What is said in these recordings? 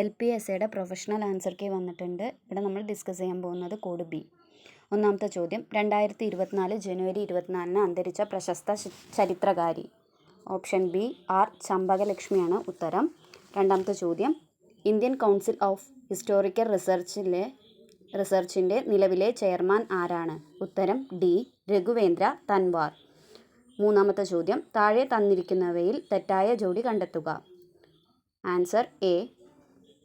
L P S സിയുടെ professional answer key വന്നിട്ടുണ്ട്. ഇവിടെ നമ്മൾ ഡിസ്കസ് ചെയ്യാൻ പോകുന്നത് കോഡ് ബി ഒന്നാമത്തെ ചോദ്യം രണ്ടായിരത്തി ഇരുപത്തിനാല് ജനുവരി ഇരുപത്തിനാലിന് അന്തരിച്ച പ്രശസ്ത ചരിത്രകാരി. ഓപ്ഷൻ ബി ആർ ചമ്പകലക്ഷ്മിയാണ് ഉത്തരം. രണ്ടാമത്തെ ചോദ്യം ഇന്ത്യൻ കൗൺസിൽ ഓഫ് ഹിസ്റ്റോറിക്കൽ റിസർച്ചിലെ റിസർച്ചിന്റെ നിലവിലെ ചെയർമാൻ ആരാണ്? ഉത്തരം ഡി രഘുവേന്ദ്ര തൻവാർ. മൂന്നാമത്തെ ചോദ്യം താഴെ തന്നിരിക്കുന്നവയിൽ തെറ്റായ ജോഡി കണ്ടെത്തുക. Answer A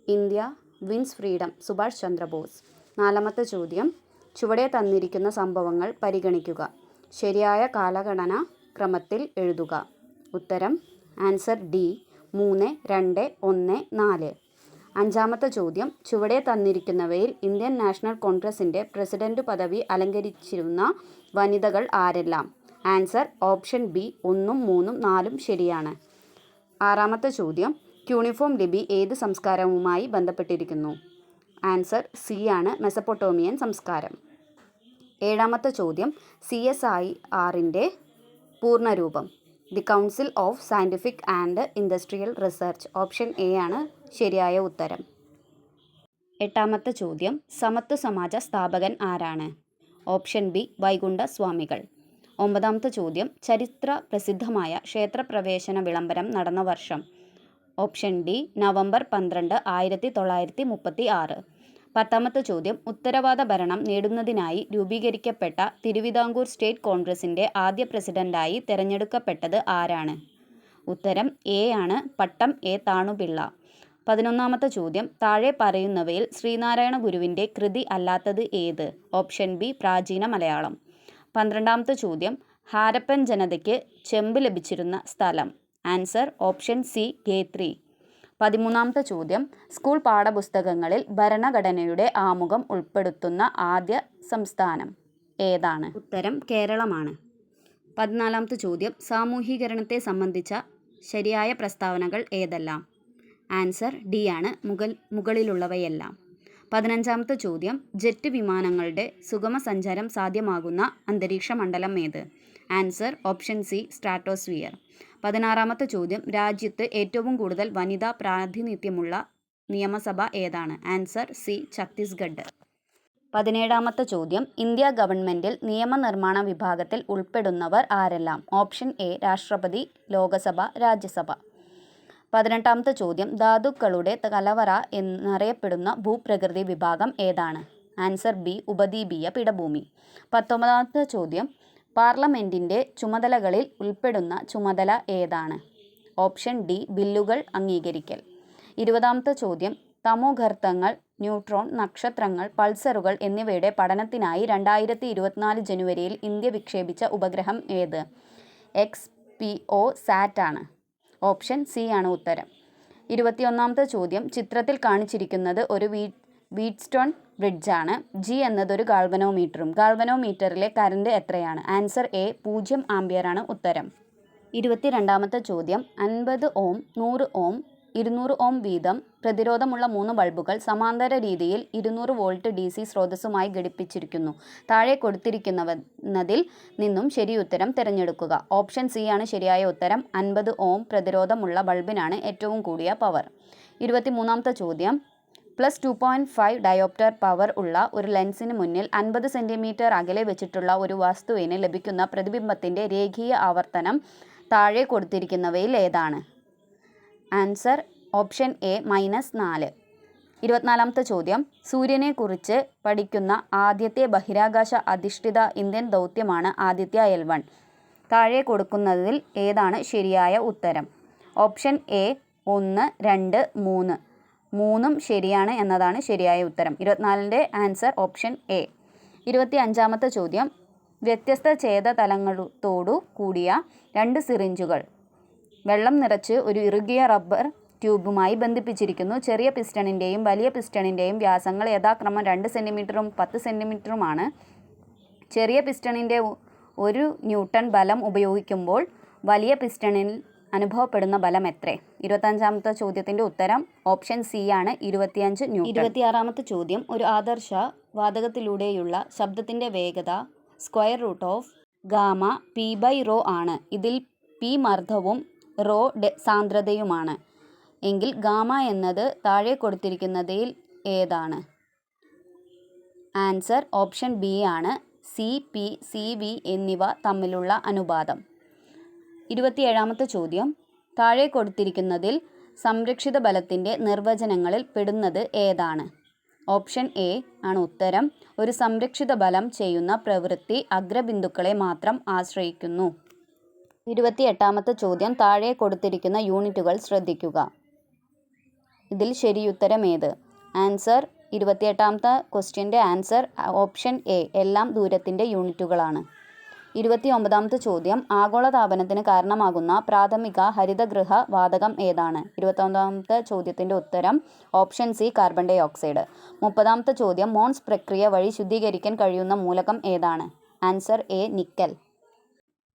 India wins freedom Subhash Chandra Bose. നാലാമത്തെ ചോദ്യം. ചുവടെ തന്നിരിക്കുന്ന സംഭവങ്ങൾ പരിഗണിക്കുക. ശരിയായ കാലഗണന ക്രമത്തിൽ എഴുതുക. ഉത്തരം. Answer D. മൂന്ന് രണ്ട് ഒന്ന് നാല്. അഞ്ചാമത്തെ ചോദ്യം. ചുവടെ തന്നിരിക്കുന്നവയിൽ ഇന്ത്യൻ നാഷണൽ കോൺഗ്രസിന്റെ പ്രസിഡന്റ് പദവി അലങ്കരിച്ചിരുന്ന വനിതകൾ ആരെല്ലാം? ആൻസർ ഓപ്ഷൻ ബി ഒന്നും മൂന്നും നാലും ശരിയാണ്. ആറാമത്തെ ചോദ്യം. ക്യൂണിഫോം ലിപി ഏത് സംസ്കാരവുമായി ബന്ധപ്പെട്ടിരിക്കുന്നു? ആൻസർ സി ആണ് മെസപ്പൊട്ടോമിയൻ സംസ്കാരം. ഏഴാമത്തെ ചോദ്യം സി എസ് ഐ ആറിന്റെ പൂർണരൂപം. The council of scientific and industrial research option A ആണ് ശരിയായ ഉത്തരം. എട്ടാമത്തെ ചോദ്യം സമത്വ സമാജ സ്ഥാപകൻ ആരാണ്? ഓപ്ഷൻ ബി വൈകുണ്ഠ സ്വാമികൾ ഒമ്പതാമത്തെ ചോദ്യം ചരിത്ര പ്രസിദ്ധമായ ക്ഷേത്രപ്രവേശന വിളംബരം നടന്ന വർഷം ഓപ്ഷൻ ഡി നവംബർ പന്ത്രണ്ട് ആയിരത്തി തൊള്ളായിരത്തി മുപ്പത്തി ആറ് പത്താമത്തെ ചോദ്യം ഉത്തരവാദ ഭരണം നേടുന്നതിനായി രൂപീകരിക്കപ്പെട്ട തിരുവിതാംകൂർ സ്റ്റേറ്റ് കോൺഗ്രസിന്റെ ആദ്യ പ്രസിഡന്റായി തിരഞ്ഞെടുക്കപ്പെട്ടത് ആരാണ്? ഉത്തരം എ ആണ് പട്ടം എ താണുപിള്ള. പതിനൊന്നാമത്തെ ചോദ്യം താഴെ പറയുന്നവയിൽ ശ്രീനാരായണ ഗുരുവിന്റെ കൃതി അല്ലാത്തത് ഏത്? ഓപ്ഷൻ ബി പ്രാചീന മലയാളം. പന്ത്രണ്ടാമത്തെ ചോദ്യം ഹാരപ്പൻ ജനതയ്ക്ക് ചെമ്പ് ലഭിച്ചിരുന്ന സ്ഥലം. ആൻസർ ഓപ്ഷൻ സി ഗേത്രി പതിമൂന്നാമത്തെ ചോദ്യം. സ്കൂൾ പാഠപുസ്തകങ്ങളിൽ ഭരണഘടനയുടെ ആമുഖം ഉൾപ്പെടുത്തുന്ന ആദ്യ സംസ്ഥാനം ഏതാണ്? ഉത്തരം കേരളമാണ്. പതിനാലാമത്തെ ചോദ്യം. സാമൂഹീകരണത്തെ സംബന്ധിച്ച ശരിയായ പ്രസ്താവനകൾ ഏതെല്ലാം? ആൻസർ ഡി ആണ്. മുകൾ മുകളിലുള്ളവയെല്ലാം. പതിനഞ്ചാമത്തെ ചോദ്യം. ജെറ്റ് വിമാനങ്ങളുടെ സുഗമ സഞ്ചാരം സാധ്യമാകുന്ന അന്തരീക്ഷ മണ്ഡലം ഏത്? Answer option C stratosphere. പതിനാറാമത്തെ ചോദ്യം. രാജ്യത്ത് ഏറ്റവും കൂടുതൽ വനിതാ പ്രാതിനിധ്യമുള്ള നിയമസഭ ഏതാണ്? Answer C Chhattisgarh. പതിനേഴാമത്തെ ചോദ്യം. ഇന്ത്യ ഗവൺമെന്റിൽ നിയമനിർമ്മാണ വിഭാഗത്തിൽ ഉൾപ്പെടുന്നവർ ആരെല്ലാം? ഓപ്ഷൻ എ രാഷ്ട്രപതി ലോകസഭ രാജ്യസഭ. പതിനെട്ടാമത്തെ ചോദ്യം ധാതുക്കളുടെ കലവറ എന്നറിയപ്പെടുന്ന ഭൂപ്രകൃതി വിഭാഗം ഏതാണ്? ആൻസർ ബി ഉപദ്വീപീയ പിടഭൂമി പത്തൊമ്പതാമത്തെ ചോദ്യം പാർലമെന്റിന്റെ ചുമതലകളിൽ ഉൾപ്പെടുന്ന ചുമതല ഏതാണ്? ഓപ്ഷൻ ഡി ബില്ലുകൾ അംഗീകരിക്കൽ. ഇരുപതാമത്തെ ചോദ്യം തമോഗർത്തങ്ങൾ ന്യൂട്രോൺ നക്ഷത്രങ്ങൾ പൾസറുകൾ എന്നിവയുടെ പഠനത്തിനായി രണ്ടായിരത്തി ഇരുപത്തിനാല് ജനുവരിയിൽ ഇന്ത്യ വിക്ഷേപിച്ച ഉപഗ്രഹം ഏത്? എക്സ് പി ഒ സാറ്റാണ് ഓപ്ഷൻ സി ആണ് ഉത്തരം. ഇരുപത്തിയൊന്നാമത്തെ ചോദ്യം. ചിത്രത്തിൽ കാണിച്ചിരിക്കുന്നത് ഒരു വീ വീറ്റ്സ്റ്റോൺ ബ്രിഡ്ജാണ്. ജി എന്നതൊരു ഗാൾവനോമീറ്ററും ഗാൾവനോമീറ്ററിലെ കറണ്ട് എത്രയാണ്? ആൻസർ എ പൂജ്യം ആംബിയറാണ് ഉത്തരം. ഇരുപത്തിരണ്ടാമത്തെ ചോദ്യം. അൻപത് ഓം നൂറ് ഓം ഇരുന്നൂറ് ഓം വീതം പ്രതിരോധമുള്ള മൂന്ന് ബൾബുകൾ സമാന്തര രീതിയിൽ ഇരുന്നൂറ് വോൾട്ട് ഡി സി സ്രോതസ്സുമായി ഘടിപ്പിച്ചിരിക്കുന്നു. താഴെ കൊടുത്തിരിക്കുന്നതിൽ നിന്നും ശരി ഉത്തരം തിരഞ്ഞെടുക്കുക. ഓപ്ഷൻ സി ആണ് ശരിയായ ഉത്തരം. അൻപത് ഓം പ്രതിരോധമുള്ള ബൾബിനാണ് ഏറ്റവും കൂടിയ പവർ. ഇരുപത്തിമൂന്നാമത്തെ ചോദ്യം. Plus two point five dioptre power ഉള്ള ഒരു ലെൻസിന് മുന്നിൽ അൻപത് സെന്റിമീറ്റർ അകലെ വെച്ചിട്ടുള്ള ഒരു വസ്തുവിന് ലഭിക്കുന്ന പ്രതിബിംബത്തിന്റെ രേഖീയ ആവർത്തനം താഴെ കൊടുത്തിരിക്കുന്നവയിൽ ഏതാണ്? ആൻസർ ഓപ്ഷൻ എ മൈനസ് നാല്. ഇരുപത്തിനാലാമത്തെ ചോദ്യം. സൂര്യനെക്കുറിച്ച് പഠിക്കുന്ന ആദ്യത്തെ ബഹിരാകാശ അധിഷ്ഠിത ഇന്ത്യൻ ദൗത്യമാണ് ആദിത്യ എൽ വൺ. താഴെ കൊടുക്കുന്നതിൽ ഏതാണ് ശരിയായ ഉത്തരം? ഓപ്ഷൻ എ ഒന്ന് രണ്ട് മൂന്ന്. മൂന്നും ശരിയാണ് എന്നതാണ് ശരിയായ ഉത്തരം. ഇരുപത്തിനാലിന്റെ ആൻസർ ഓപ്ഷൻ എ. ഇരുപത്തി അഞ്ചാമത്തെ ചോദ്യം. വ്യത്യസ്ത ഛേദതലങ്ങളോടു കൂടിയ രണ്ട് സിറിഞ്ചുകൾ. വെള്ളം നിറച്ച് ഒരു ഇറുകിയ റബ്ബർ ട്യൂബുമായി ബന്ധിപ്പിച്ചിരിക്കുന്നു. ചെറിയ പിസ്റ്റണിന്റെയും വലിയ പിസ്റ്റണിന്റെയും വ്യാസങ്ങൾ യഥാക്രമം രണ്ട് സെന്റിമീറ്ററും പത്ത് സെന്റിമീറ്ററുമാണ് ചെറിയ പിസ്റ്റണിന്റെ ഒരു ന്യൂട്ടൺ ബലം ഉപയോഗിക്കുമ്പോൾ വലിയ പിസ്റ്റണിൽ അനുഭവപ്പെടുന്ന ബലം എത്ര? ഇരുപത്തഞ്ചാമത്തെ ചോദ്യത്തിന്റെ ഉത്തരം ഓപ്ഷൻ സി ആണ്. ഇരുപത്തിയഞ്ച് ന്യൂട്ടൺ. ഇരുപത്തിയാറാമത്തെ ചോദ്യം. ഒരു ആദർശ വാതകത്തിലൂടെയുള്ള ശബ്ദത്തിന്റെ വേഗത square root of gamma P by rho ആണ്. ഇതിൽ പി മർദ്ദവും റോ സാന്ദ്രതയുമാണ്. എങ്കിൽ ഗാമ എന്നത് താഴെ കൊടുത്തിരിക്കുന്നതിൽ ഏതാണ്? ആൻസർ ഓപ്ഷൻ ബി ആണ്. സി പി സി വി എന്നിവ തമ്മിലുള്ള അനുപാതം. ഇരുപത്തിയേഴാമത്തെ ചോദ്യം. താഴെ കൊടുത്തിരിക്കുന്നതിൽ സംരക്ഷിത ബലത്തിന്റെ നിർവചനങ്ങളിൽ പെടുന്നത് ഏതാണ്? ഓപ്ഷൻ എ ആണ് ഉത്തരം. ഒരു സംരക്ഷിത ബലം ചെയ്യുന്ന പ്രവൃത്തി അഗ്രബിന്ദുക്കളെ മാത്രം ആശ്രയിക്കുന്നു. ഇരുപത്തിയെട്ടാമത്തെ ചോദ്യം താഴെ കൊടുത്തിരിക്കുന്ന യൂണിറ്റുകൾ ശ്രദ്ധിക്കുക. ഇതിൽ ശരിയുത്തരം ഏത് ആൻസർ ഇരുപത്തിയെട്ടാമത്തെ ക്വസ്റ്റ്യന്റെ ആൻസർ ഓപ്ഷൻ എ എല്ലാം ദൂരത്തിന്റെ യൂണിറ്റുകളാണ്. ഇരുപത്തി ഒമ്പതാമത്തെ ചോദ്യം ആഗോളതാപനത്തിന് കാരണമാകുന്ന പ്രാഥമിക ഹരിതഗൃഹ വാതകം ഏതാണ്? ഇരുപത്തൊമ്പതാമത്തെ ചോദ്യത്തിന്റെ ഉത്തരം option C carbon dye oxide. മുപ്പതാമത്തെ ചോദ്യം മോൺസ് പ്രക്രിയ വഴി ശുദ്ധീകരിക്കാൻ കഴിയുന്ന മൂലകം ഏതാണ്? Answer A nickel.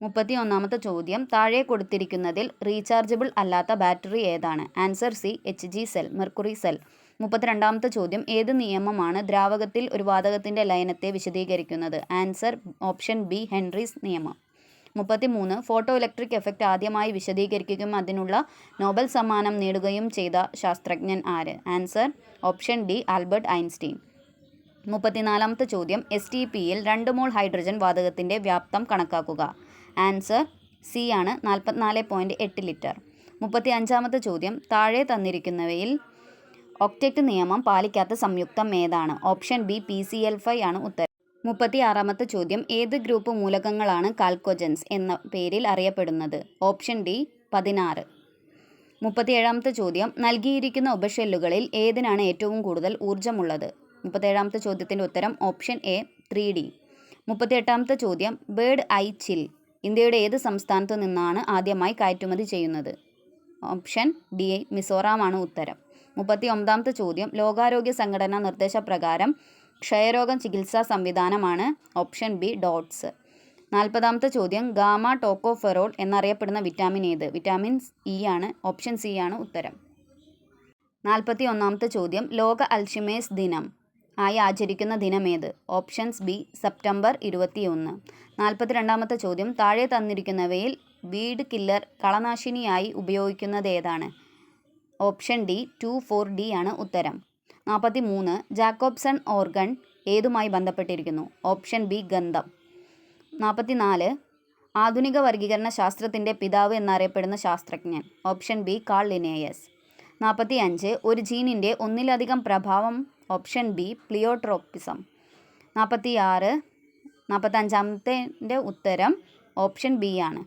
മുപ്പത്തി ഒന്നാമത്തെ ചോദ്യം. താഴെ കൊടുത്തിരിക്കുന്നതിൽ റീചാർജബിൾ അല്ലാത്ത ബാറ്ററി ഏതാണ്? Answer C H G cell mercury cell. മുപ്പത്തിരണ്ടാമത്തെ ചോദ്യം. ഏത് നിയമമാണ് ദ്രാവകത്തിൽ ഒരു വാതകത്തിന്റെ ലയനത്തെ വിശദീകരിക്കുന്നത്? ആൻസർ ഓപ്ഷൻ ബി ഹെൻറീസ് നിയമം. മുപ്പത്തിമൂന്ന്. ഫോട്ടോ ഇലക്ട്രിക് എഫക്റ്റ് ആദ്യമായി വിശദീകരിക്കുകയും അതിനുള്ള നോബൽ സമ്മാനം നേടുകയും ചെയ്ത ശാസ്ത്രജ്ഞൻ ആര്? Answer option D Albert Einstein. മുപ്പത്തിനാലാമത്തെ ചോദ്യം. എസ് ടി പിയിൽ രണ്ട് മോൾ ഹൈഡ്രജൻ വാതകത്തിന്റെ വ്യാപ്തം കണക്കാക്കുക. ആൻസർ സി ആണ്. നാൽപ്പത്തിനാല് പോയിന്റ് എട്ട് ലിറ്റർ. മുപ്പത്തി അഞ്ചാമത്തെ ചോദ്യം താഴെ തന്നിരിക്കുന്നവയിൽ ഒക്ടെറ്റ് നിയമം പാലിക്കാത്ത സംയുക്തം ഏതാണ്? Option B P C L five ആണ് ഉത്തരം. മുപ്പത്തി ആറാമത്തെ ചോദ്യം ഏത് ഗ്രൂപ്പ് മൂലകങ്ങളാണ് കാൽക്കോജൻസ് എന്ന പേരിൽ അറിയപ്പെടുന്നത്? ഓപ്ഷൻ ഡി പതിനാറ്. മുപ്പത്തിയേഴാമത്തെ ചോദ്യം നൽകിയിരിക്കുന്ന ഉപഷെല്ലുകളിൽ ഏതിനാണ് ഏറ്റവും കൂടുതൽ ഊർജമുള്ളത്? മുപ്പത്തേഴാമത്തെ ചോദ്യത്തിന്റെ ഉത്തരം ഓപ്ഷൻ എ ത്രീ ഡി. മുപ്പത്തിയെട്ടാമത്തെ ചോദ്യം ബേർഡ് ഐ ചിൽ ഇന്ത്യയുടെ ഏത് സംസ്ഥാനത്തു നിന്നാണ് ആദ്യമായി കയറ്റുമതി ചെയ്യുന്നത്? ഓപ്ഷൻ ഡി മിസോറാമാണ് ഉത്തരം. മുപ്പത്തി ഒമ്പതാമത്തെ ചോദ്യം ലോകാരോഗ്യ സംഘടന നിർദ്ദേശപ്രകാരം ക്ഷയരോഗം ചികിത്സാ സംവിധാനമാണ് ഓപ്ഷൻ ബി ഡോട്ട്സ്. നാൽപ്പതാമത്തെ ചോദ്യം ഗാമ ടോക്കോഫെറോൾ എന്നറിയപ്പെടുന്ന വിറ്റാമിൻ ഏത്? വിറ്റാമിൻ ഇ ആണ് ഓപ്ഷൻ സി ആണ് ഉത്തരം. നാൽപ്പത്തി ഒന്നാമത്തെ ചോദ്യം ലോക അൽഷിമേഴ്സ് ദിനം. ആയി ആചരിക്കുന്ന ദിനമേത്? ഓപ്ഷൻസ് ബി സെപ്റ്റംബർ ഇരുപത്തിയൊന്ന്. നാൽപ്പത്തി രണ്ടാമത്തെ ചോദ്യം. താഴെ തന്നിരിക്കുന്നവയിൽ വീഡ് കില്ലർ കളനാശിനിയായി ഉപയോഗിക്കുന്നത് ഏതാണ് option D two four D ആണ് ഉത്തരം. നാൽപ്പത്തി മൂന്ന് ജാക്കോബ്സൺ ഓർഗൺ ഏതുമായി ബന്ധപ്പെട്ടിരിക്കുന്നു? ഓപ്ഷൻ ബി ഗന്ധം. നാൽപ്പത്തി നാല് ആധുനിക വർഗീകരണ ശാസ്ത്രത്തിന്റെ പിതാവ് എന്നറിയപ്പെടുന്ന ശാസ്ത്രജ്ഞൻ. Option B Carl Linnaeus. നാൽപ്പത്തി അഞ്ച് ഒരു ജീനിന്റെ ഒന്നിലധികം പ്രഭാവം ഓപ്ഷൻ ബി പ്ലിയോട്രോപ്പിസം. നാൽപ്പത്തി ആറ് നാൽപ്പത്തഞ്ചാമത്തെ ഉത്തരം ഓപ്ഷൻ ബി ആണ്.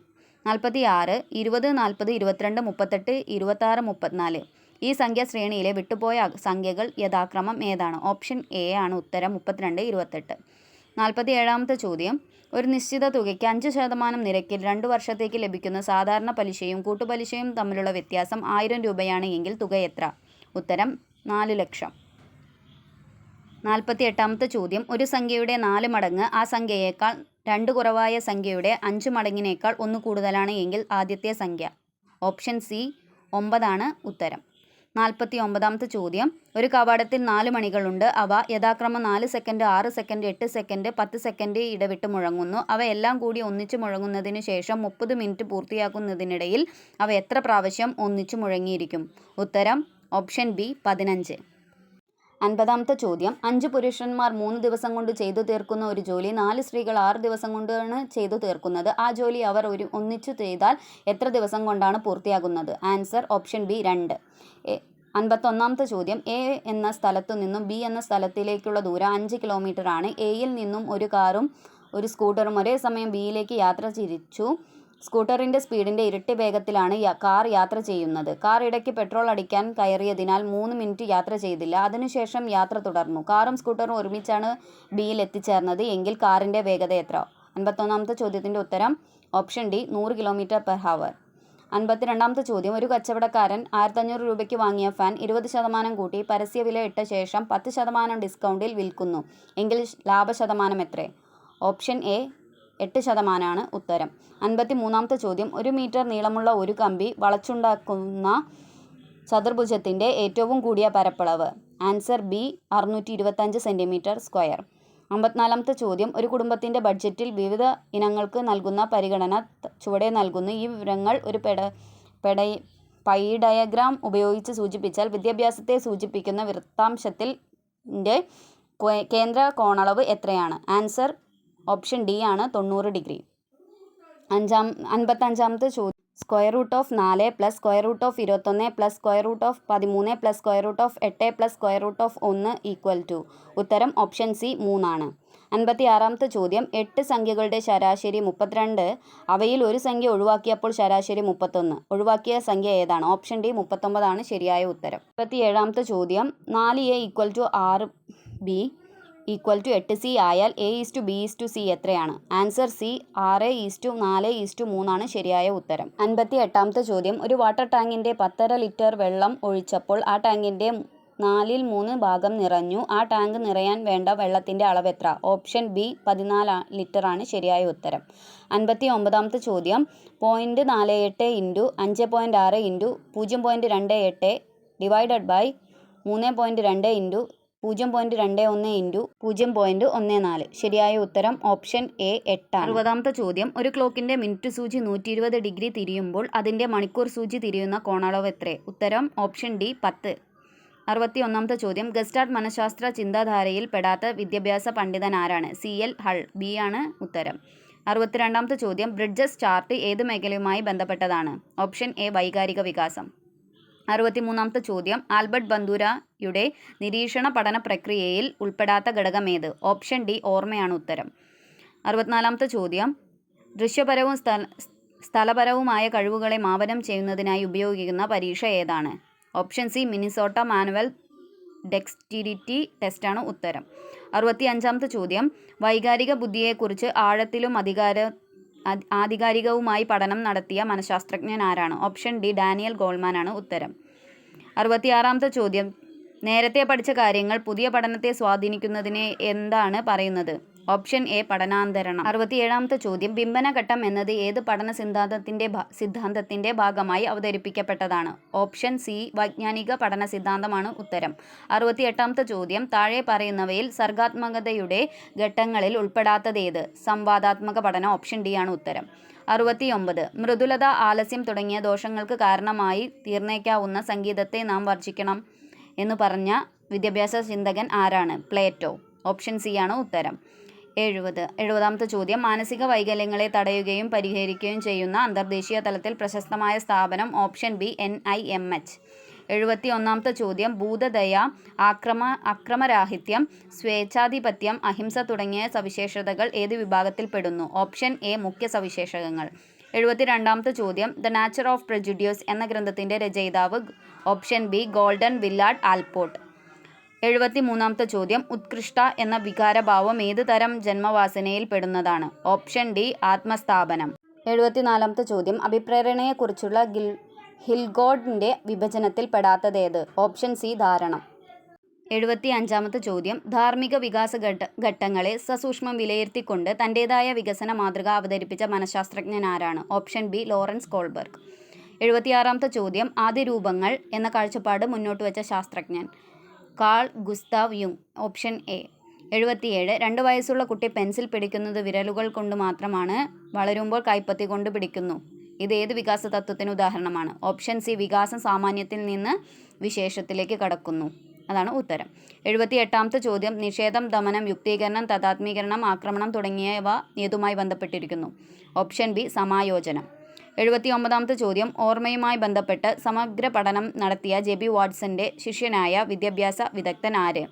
നാൽപ്പത്തി ആറ് ഇരുപത് നാൽപ്പത് ഇരുപത്തിരണ്ട് മുപ്പത്തെട്ട് ഇരുപത്താറ് മുപ്പത്തിനാല്. ഈ സംഖ്യാ ശ്രേണിയിലെ വിട്ടുപോയ സംഖ്യകൾ യഥാക്രമം ഏതാണ്? ഓപ്ഷൻ എ ആണ് ഉത്തരം മുപ്പത്തിരണ്ട് ഇരുപത്തെട്ട്. നാൽപ്പത്തി ഏഴാമത്തെ ചോദ്യം. ഒരു നിശ്ചിത തുകയ്ക്ക് അഞ്ച് ശതമാനം നിരക്കിൽ രണ്ട് വർഷത്തേക്ക് ലഭിക്കുന്ന സാധാരണ പലിശയും കൂട്ടുപലിശയും തമ്മിലുള്ള വ്യത്യാസം ആയിരം രൂപയാണ് എങ്കിൽ തുക എത്ര? ഉത്തരം നാല് ലക്ഷം. നാൽപ്പത്തി എട്ടാമത്തെ ചോദ്യം. ഒരു സംഖ്യയുടെ നാല് മടങ്ങ് ആ സംഖ്യയേക്കാൾ രണ്ട് കുറവായ സംഖ്യയുടെ അഞ്ച് മടങ്ങിനേക്കാൾ ഒന്ന് കൂടുതലാണ് എങ്കിൽ ആദ്യത്തെ സംഖ്യ. ഓപ്ഷൻ സി ഒമ്പതാണ് ഉത്തരം. നാൽപ്പത്തി ഒമ്പതാമത്തെ ചോദ്യം. ഒരു കവാടത്തിൽ നാല് മണികളുണ്ട്. അവ യഥാക്രമം നാല് സെക്കൻഡ് ആറ് സെക്കൻഡ് എട്ട് സെക്കൻഡ് പത്ത് സെക്കൻഡ് ഇടവിട്ട് മുഴങ്ങുന്നു. അവ എല്ലാം കൂടി ഒന്നിച്ച് മുഴങ്ങുന്നതിന് ശേഷം മുപ്പത് മിനിറ്റ് പൂർത്തിയാക്കുന്നതിനിടയിൽ അവ എത്ര പ്രാവശ്യം ഒന്നിച്ച് മുഴങ്ങിയിരിക്കും? ഉത്തരം ഓപ്ഷൻ ബി പതിനഞ്ച്. അൻപതാമത്തെ ചോദ്യം. അഞ്ച് പുരുഷന്മാർ മൂന്ന് ദിവസം കൊണ്ട് ചെയ്തു തീർക്കുന്ന ഒരു ജോലി നാല് സ്ത്രീകൾ ആറ് ദിവസം കൊണ്ടാണ് ചെയ്തു തീർക്കുന്നത്. ആ ജോലി അവർ ഒരു ഒന്നിച്ചു ചെയ്താൽ എത്ര ദിവസം കൊണ്ടാണ് പൂർത്തിയാകുന്നത്? ആൻസർ ഓപ്ഷൻ ബി രണ്ട്. അൻപത്തൊന്നാമത്തെ ചോദ്യം. എ എന്ന സ്ഥലത്തു നിന്നും ബി എന്ന സ്ഥലത്തിലേക്കുള്ള ദൂരം അഞ്ച് കിലോമീറ്റർ ആണ് എയിൽ നിന്നും ഒരു കാറും ഒരു സ്കൂട്ടറും ഒരേ സമയം ബിയിലേക്ക് യാത്ര തിരിച്ചു. സ്കൂട്ടറിന്റെ സ്പീഡിന്റെ ഇരട്ടി വേഗത്തിലാണ് കാർ യാത്ര ചെയ്യുന്നത്. കാർ ഇടയ്ക്ക് പെട്രോൾ അടിക്കാൻ കയറിയതിനാൽ മൂന്ന് മിനിറ്റ് യാത്ര ചെയ്തില്ല. അതിനുശേഷം യാത്ര തുടർന്നു. കാറും സ്കൂട്ടറും ഒരുമിച്ചാണ് ബിയിൽ എത്തിച്ചേർന്നത്. എങ്കിൽ കാറിന്റെ വേഗത എത്ര? അൻപത്തൊന്നാമത്തെ ചോദ്യത്തിന്റെ ഉത്തരം ഓപ്ഷൻ ഡി നൂറ് കിലോമീറ്റർ പെർ ഹവർ. അൻപത്തിരണ്ടാമത്തെ ചോദ്യം. ഒരു കച്ചവടക്കാരൻ ആയിരത്തഞ്ഞൂറ് രൂപയ്ക്ക് വാങ്ങിയ ഫാൻ ഇരുപത് ശതമാനം കൂട്ടി പരസ്യ വില ഇട്ട ശേഷം പത്ത് ശതമാനം ഡിസ്കൗണ്ടിൽ വിൽക്കുന്നു. എങ്കിൽ ലാഭശതമാനം എത്ര? ഓപ്ഷൻ എ എട്ട് ശതമാനമാണ് ഉത്തരം. അൻപത്തി മൂന്നാമത്തെ ചോദ്യം. ഒരു മീറ്റർ നീളമുള്ള ഒരു കമ്പി വളച്ചുണ്ടാക്കുന്ന ചതുർഭുജത്തിന്റെ ഏറ്റവും കൂടിയ പരപ്പളവ്. ആൻസർ ബി അറുന്നൂറ്റി ഇരുപത്തഞ്ച് സെന്റിമീറ്റർ സ്ക്വയർ. അമ്പത്തിനാലാമത്തെ ചോദ്യം. ഒരു കുടുംബത്തിന്റെ ബഡ്ജറ്റിൽ വിവിധ ഇനങ്ങൾക്ക് നൽകുന്ന പരിഗണന ചുവടെ നൽകുന്നു. ഈ വിവരങ്ങൾ ഒരു പെട പെട പൈ ഡയഗ്രാം ഉപയോഗിച്ച് സൂചിപ്പിച്ചാൽ വിദ്യാഭ്യാസത്തെ സൂചിപ്പിക്കുന്ന വൃത്താംശത്തിൽ കേന്ദ്ര കോണളവ് എത്രയാണ്? ആൻസർ ഓപ്ഷൻ ഡി ആണ് തൊണ്ണൂറ് ഡിഗ്രി. അഞ്ചാം അൻപത്തഞ്ചാമത്തെ ചോദ്യം. സ്ക്വയർ റൂട്ട് ഓഫ് നാല് പ്ലസ് സ്ക്വയർ റൂട്ട് ഓഫ് ഇരുപത്തൊന്ന് പ്ലസ് സ്ക്വയർ റൂട്ട് ഓഫ് പതിമൂന്ന് പ്ലസ് സ്ക്വയർ റൂട്ട് ഓഫ് എട്ട് പ്ലസ് സ്ക്വയർ റൂട്ട് ഓഫ് ഒന്ന് ഈക്വൽ ടു. ഉത്തരം ഓപ്ഷൻ സി മൂന്നാണ്. അൻപത്തി ആറാമത്തെ ചോദ്യം. എട്ട് സംഖ്യകളുടെ ശരാശരി മുപ്പത്തിരണ്ട്. അവയിൽ ഒരു സംഖ്യ ഒഴിവാക്കിയപ്പോൾ ശരാശരി മുപ്പത്തൊന്ന്. ഒഴിവാക്കിയ സംഖ്യ ഏതാണ്? ഓപ്ഷൻ ഡി മുപ്പത്തൊമ്പതാണ് ശരിയായ ഉത്തരം. മുപ്പത്തി ഏഴാമത്തെ ചോദ്യം. നാല് എ ഈക്വൽ ടു ആറ് ബി. ഈക്വൽ ടു എട്ട് സി ആയാൽ A is to B is to C എത്രയാണ്? ആൻസർ സി ആറ് ഈസ് ടു നാല് ഈസ് ടു മൂന്നാണ് ശരിയായ ഉത്തരം. അൻപത്തി എട്ടാമത്തെ ചോദ്യം. ഒരു വാട്ടർ ടാങ്കിന്റെ പത്തര ലിറ്റർ വെള്ളം ഒഴിച്ചപ്പോൾ ആ ടാങ്കിന്റെ നാലിൽ മൂന്ന് ഭാഗം നിറഞ്ഞു. ആ ടാങ്ക് നിറയാൻ വേണ്ട വെള്ളത്തിന്റെ അളവ് എത്ര? ഓപ്ഷൻ ബി പതിനാല് ലിറ്ററാണ് ശരിയായ ഉത്തരം. അൻപത്തി ഒമ്പതാമത്തെ ചോദ്യം. പോയിന്റ് നാല് എട്ട് ഇന്റു അഞ്ച് പോയിന്റ് ആറ് ഇന്റു പൂജ്യം പോയിന്റ് രണ്ട് എട്ട് ഡിവൈഡഡ് ബൈ മൂന്ന് പോയിന്റ് രണ്ട് ഇന്റു പൂജ്യം പോയിന്റ് രണ്ട് ഒന്ന് ഇന്റു പൂജ്യം പോയിന്റ് ഒന്ന് നാല്. ശരിയായ ഉത്തരം ഓപ്ഷൻ എ എട്ടാണ്. അറുപതാമത്തെ ചോദ്യം. ഒരു ക്ലോക്കിന്റെ മിനിറ്റ് സൂചി നൂറ്റി ഇരുപത് ഡിഗ്രി തിരിയുമ്പോൾ അതിന്റെ മണിക്കൂർ സൂചി തിരിയുന്ന കോണളവ് എത്ര? ഉത്തരം ഓപ്ഷൻ ഡി പത്ത്. അറുപത്തി ഒന്നാമത്തെ ചോദ്യം. ഗസ്റ്റാർട്ട് മനഃശാസ്ത്ര ചിന്താധാരയിൽ പെടാത്ത വിദ്യാഭ്യാസ പണ്ഡിതൻ ആരാണ്? C L hull. ബി ആണ് ഉത്തരം. അറുപത്തിരണ്ടാമത്തെ ചോദ്യം. ബ്രിഡ്ജസ് ചാർട്ട് ഏത് മേഖലയുമായി ബന്ധപ്പെട്ടതാണ്? ഓപ്ഷൻ എ വൈകാരിക വികാസം. അറുപത്തിമൂന്നാമത്തെ ചോദ്യം. ആൽബർട്ട് ബന്ദുരയുടെ നിരീക്ഷണ പഠന പ്രക്രിയയിൽ ഉൾപ്പെടാത്ത ഘടകമേത് ഓപ്ഷൻ ഡി ഓർമ്മയാണ് ഉത്തരം. അറുപത്തിനാലാമത്തെ ചോദ്യം. ദൃശ്യപരവും സ്ഥല സ്ഥലപരവുമായ കഴിവുകളെ മാപനം ചെയ്യുന്നതിനായി ഉപയോഗിക്കുന്ന പരീക്ഷ ഏതാണ്? Option C Minnesota manual dexterity ടെസ്റ്റാണ് ഉത്തരം. അറുപത്തി അഞ്ചാമത്തെ ചോദ്യം. വൈകാരിക ബുദ്ധിയെക്കുറിച്ച് ആഴത്തിലും അധികാര ആധികാരികവുമായി പഠനം നടത്തിയ മനഃശാസ്ത്രജ്ഞൻ ആരാണ്? ഓപ്ഷൻ ഡി ഡാനിയൽ ഗോൾമാൻ ആണ് ഉത്തരം. അറുപത്തിയാറാമത്തെ ചോദ്യം. നേരത്തെ പഠിച്ച കാര്യങ്ങൾ പുതിയ പഠനത്തെ സ്വാധീനിക്കുന്നതിനെ എന്താണ് പറയുന്നത്? ഓപ്ഷൻ എ പഠനാന്തരണം. അറുപത്തിയേഴാമത്തെ ചോദ്യം ബിംബനഘട്ടം എന്നത് ഏത് പഠന സിദ്ധാന്തത്തിന്റെ സിദ്ധാന്തത്തിന്റെ ഭാഗമായി അവതരിപ്പിക്കപ്പെട്ടതാണ്? ഓപ്ഷൻ സി വൈജ്ഞാനിക പഠന സിദ്ധാന്തമാണ് ഉത്തരം. അറുപത്തിയെട്ടാമത്തെ ചോദ്യം താഴെ പറയുന്നവയിൽ സർഗാത്മകതയുടെ ഘട്ടങ്ങളിൽ ഉൾപ്പെടാത്തതേത്? സംവാദാത്മക പഠനം ഓപ്ഷൻ ഡി ആണ് ഉത്തരം. അറുപത്തിയൊമ്പത് മൃദുലത ആലസ്യം തുടങ്ങിയ ദോഷങ്ങൾക്ക് കാരണമായി തീർന്നേക്കാവുന്ന സംഗീതത്തെ നാം വർജിക്കണം എന്ന് പറഞ്ഞ വിദ്യാഭ്യാസ ചിന്തകൻ ആരാണ്? പ്ലേറ്റോ. ഓപ്ഷൻ സി ആണ് ഉത്തരം. എഴുപത്. എഴുപതാമത്തെ ചോദ്യം. മാനസിക വൈകല്യങ്ങളെ തടയുകയും പരിഹരിക്കുകയും ചെയ്യുന്ന അന്തർദേശീയ തലത്തിൽ പ്രശസ്തമായ സ്ഥാപനം option B N I M H. എഴുപത്തി ഒന്നാമത്തെ ചോദ്യം. ഭൂതദയ ആക്രമ അക്രമരാഹിത്യം സ്വേച്ഛാധിപത്യം അഹിംസ തുടങ്ങിയ സവിശേഷതകൾ ഏത് വിഭാഗത്തിൽ പെടുന്നു? ഓപ്ഷൻ എ മുഖ്യ സവിശേഷകങ്ങൾ. എഴുപത്തി രണ്ടാമത്തെ ചോദ്യം. ദ നാച്ചർ ഓഫ് പ്രജുഡ്യൂസ് എന്ന ഗ്രന്ഥത്തിന്റെ രചയിതാവ്. Option B Gordon Willard Allport എഴുപത്തി മൂന്നാമത്തെ ചോദ്യം ഉത്കൃഷ്ട എന്ന വികാരഭാവം ഏത് തരം ജന്മവാസനയിൽ പെടുന്നതാണ്? ഓപ്ഷൻ ഡി ആത്മസ്ഥാപനം. എഴുപത്തിനാലാമത്തെ ചോദ്യം അഭിപ്രേരണയെക്കുറിച്ചുള്ള ഗിൽ ഹിൽഗോഡിന്റെ വിഭജനത്തിൽ പെടാത്തതേത്? ഓപ്ഷൻ സി ധാരണം. എഴുപത്തി അഞ്ചാമത്തെ ചോദ്യം ധാർമ്മിക വികാസ ഘട്ട ഘട്ടങ്ങളെ സസൂക്ഷ്മം വിലയിരുത്തിക്കൊണ്ട് തന്റേതായ വികസന മാതൃക അവതരിപ്പിച്ച മനഃശാസ്ത്രജ്ഞൻ ആരാണ് ഓപ്ഷൻ ബി ലോറൻസ് കോൾബർഗ്. എഴുപത്തിയാറാമത്തെ ചോദ്യം ആദ്യ രൂപങ്ങൾ എന്ന കാഴ്ചപ്പാട് മുന്നോട്ട് വെച്ച ശാസ്ത്രജ്ഞൻ. കാൾ ഗുസ്താവ് യുങ് ഓപ്ഷൻ എ. എഴുപത്തിയേഴ്. രണ്ട് വയസ്സുള്ള കുട്ടി പെൻസിൽ പിടിക്കുന്നത് വിരലുകൾ കൊണ്ട് മാത്രമാണ് വളരുമ്പോൾ കൈപ്പത്തി കൊണ്ട് പിടിക്കുന്നു. ഇത് ഏത് വികാസ തത്വത്തിന് ഉദാഹരണമാണ്? ഓപ്ഷൻ സി വികാസം സാമാന്യത്തിൽ നിന്ന് വിശേഷത്തിലേക്ക് കടക്കുന്നു. അതാണ് ഉത്തരം. എഴുപത്തി എട്ടാമത്തെ ചോദ്യം നിഷേധം ദമനം യുക്തീകരണം തഥാത്മീകരണം ആക്രമണം തുടങ്ങിയവ ഏതുമായി ബന്ധപ്പെട്ടിരിക്കുന്നു? ഓപ്ഷൻ ബി സമായോജനം. എഴുപത്തി ഒമ്പതാമത്തെ ചോദ്യം. ഓർമ്മയുമായി ബന്ധപ്പെട്ട് സമഗ്ര പഠനം നടത്തിയ ജെ ബി വാട്സന്റെ ശിഷ്യനായ വിദ്യാഭ്യാസ വിദഗ്ധൻ ആര്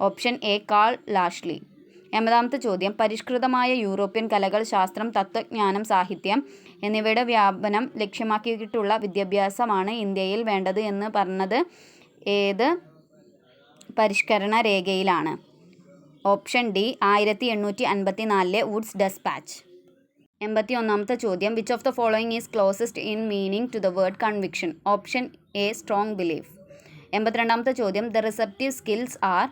ഓപ്ഷൻ എ കാൾ ലാഷ്ലി. എൺപതാമത്തെ ചോദ്യം. പരിഷ്കൃതമായ യൂറോപ്യൻ കലകൾ ശാസ്ത്രം തത്വജ്ഞാനം സാഹിത്യം എന്നിവയുടെ വ്യാപനം ലക്ഷ്യമാക്കിയിട്ടുള്ള വിദ്യാഭ്യാസമാണ് ഇന്ത്യയിൽ വേണ്ടത് എന്ന് പറഞ്ഞത് ഏത് പരിഷ്കരണ രേഖയിലാണ്? ഓപ്ഷൻ ഡി ആയിരത്തി എണ്ണൂറ്റി അൻപത്തി നാലിലെ വുഡ്സ് ഡെസ്പാച്ച്. എൺപത്തി ഒന്നാമത്തെ ചോദ്യം. Which of the following is closest in meaning to the word conviction option A strong belief എൺപത്തിരണ്ടാമത്തെ ചോദ്യം. The receptive skills are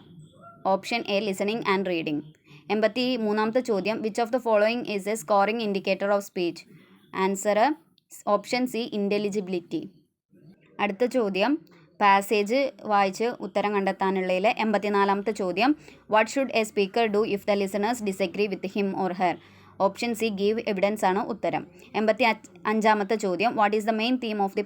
option A listening and reading എൺപത്തി മൂന്നാമത്തെ ചോദ്യം. Which of the following is a scoring indicator of speech answer option C intelligibility അടുത്ത ചോദ്യം. Passage വായിച്ച് ഉത്തരം കണ്ടെത്താനുള്ളതിലെ എൺപത്തിനാലാമത്തെ ചോദ്യം. What should a speaker do if the listeners disagree with him or her option C give evidence ആണ് ഉത്തരം. എൺപത്തി അഞ്ച് അഞ്ചാമത്തെ ചോദ്യം what is the main theme of the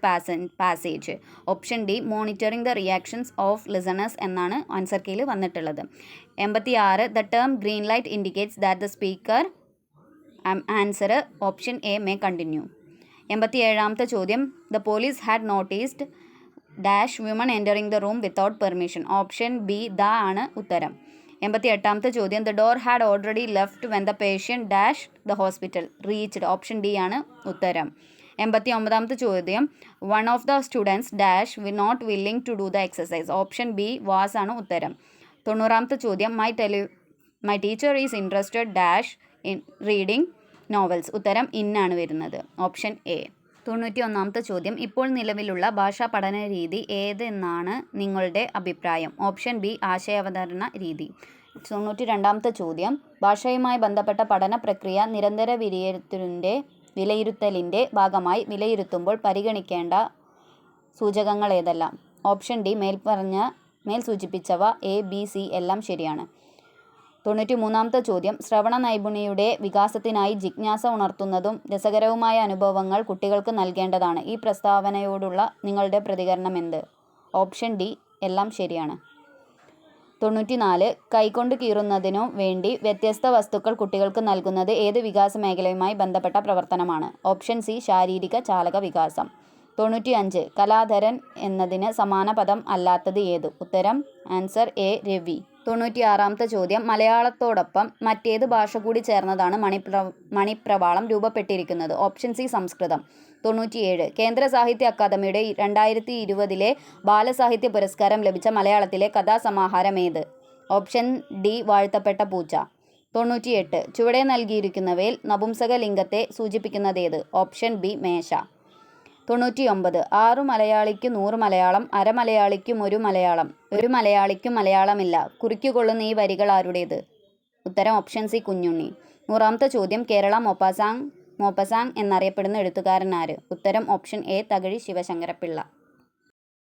passage option D monitoring the reactions of listeners എന്നാണ് answer കീയിൽ വന്നിട്ടുള്ളത്. എൺപത്തി ആറ് the term green light indicates that the speaker answer option A may continue എൺപത്തി ഏഴാമത്തെ ചോദ്യം the police had noticed dash women entering the room without permission option B the ആണ് ഉത്തരം. എൺപത്തി എട്ടാമത്തെ ചോദ്യം the door had already left when the patient dash the hospital reached option D ആണ് ഉത്തരം. എൺപത്തി ഒമ്പതാമത്തെ ചോദ്യം one of the students dash we not willing to do the exercise option B was ആണ് ഉത്തരം. തൊണ്ണൂറാമത്തെ ചോദ്യം my tele my teacher is interested dash in reading novels ഉത്തരം ഇന്നാണ് വരുന്നത്. ഓപ്ഷൻ എ തൊണ്ണൂറ്റി ഒന്നാമത്തെ ചോദ്യം. ഇപ്പോൾ നിലവിലുള്ള ഭാഷാ പഠന രീതി ഏതെന്നാണ് നിങ്ങളുടെ അഭിപ്രായം? ഓപ്ഷൻ ബി ആശയാവതരണ രീതി. തൊണ്ണൂറ്റി രണ്ടാമത്തെ ചോദ്യം. ഭാഷയുമായി ബന്ധപ്പെട്ട പഠന പ്രക്രിയ നിരന്തര വിലയിരുത്തലിന്റെ വിലയിരുത്തലിന്റെ ഭാഗമായി വിലയിരുത്തുമ്പോൾ പരിഗണിക്കേണ്ട സൂചകങ്ങൾ ഏതെല്ലാം ഓപ്ഷൻ ഡി മേൽപ്പറഞ്ഞ മേൽ സൂചിപ്പിച്ചവ എ ബി സി എല്ലാം ശരിയാണ്. തൊണ്ണൂറ്റി മൂന്നാമത്തെ ചോദ്യം. ശ്രവണ നൈപുണിയുടെ വികാസത്തിനായി ജിജ്ഞാസ ഉണർത്തുന്നതും രസകരവുമായ അനുഭവങ്ങൾ കുട്ടികൾക്ക് നൽകേണ്ടതാണ്. ഈ പ്രസ്താവനയോടുള്ള നിങ്ങളുടെ പ്രതികരണം എന്ത്? ഓപ്ഷൻ ഡി എല്ലാം ശരിയാണ്. തൊണ്ണൂറ്റിനാല് കൈകൊണ്ട് കീറുന്നതിനു വേണ്ടി വ്യത്യസ്ത വസ്തുക്കൾ കുട്ടികൾക്ക് നൽകുന്നത് ഏത് വികാസ മേഖലയുമായി ബന്ധപ്പെട്ട പ്രവർത്തനമാണ്? ഓപ്ഷൻ സി ശാരീരിക ചാലക വികാസം. തൊണ്ണൂറ്റി അഞ്ച് കലാധരൻ എന്നതിന് സമാന പദം അല്ലാത്തത് ഏത്? ഉത്തരം ആൻസർ എ രവി. തൊണ്ണൂറ്റിയാറാമത്തെ ചോദ്യം മലയാളത്തോടൊപ്പം മറ്റേത് ഭാഷ കൂടി ചേർന്നതാണ് മണിപ്ര മണിപ്രവാളം രൂപപ്പെട്ടിരിക്കുന്നത്. ഓപ്ഷൻ സി സംസ്കൃതം. തൊണ്ണൂറ്റിയേഴ്. കേന്ദ്ര സാഹിത്യ അക്കാദമിയുടെ രണ്ടായിരത്തി ഇരുപതിലെ ബാലസാഹിത്യ പുരസ്കാരം ലഭിച്ച മലയാളത്തിലെ കഥാസമാഹാരം ഏത്? ഓപ്ഷൻ ഡി വാഴ്ത്തപ്പെട്ട പൂച്ച. തൊണ്ണൂറ്റിയെട്ട്. ചുവടെ നൽകിയിരിക്കുന്നവയിൽ നപുംസക ലിംഗത്തെ സൂചിപ്പിക്കുന്നതേത്? ഓപ്ഷൻ ബി മേശ. തൊണ്ണൂറ്റിയൊമ്പത്. ആറു മലയാളിക്ക് നൂറ് മലയാളം അര മലയാളിക്കും ഒരു മലയാളം. ഒരു മലയാളിക്കും മലയാളമില്ല. കുറിക്കുകൊള്ളുന്ന ഈ വരികൾ ആരുടേത്? ഉത്തരം ഓപ്ഷൻ സി കുഞ്ഞുണ്ണി. നൂറാമത്തെ ചോദ്യം കേരള മൊപ്പാസാങ് മോപ്പസാങ് എന്നറിയപ്പെടുന്ന എഴുത്തുകാരൻ ആര്? ഉത്തരം ഓപ്ഷൻ എ തകഴി ശിവശങ്കരപ്പിള്ള.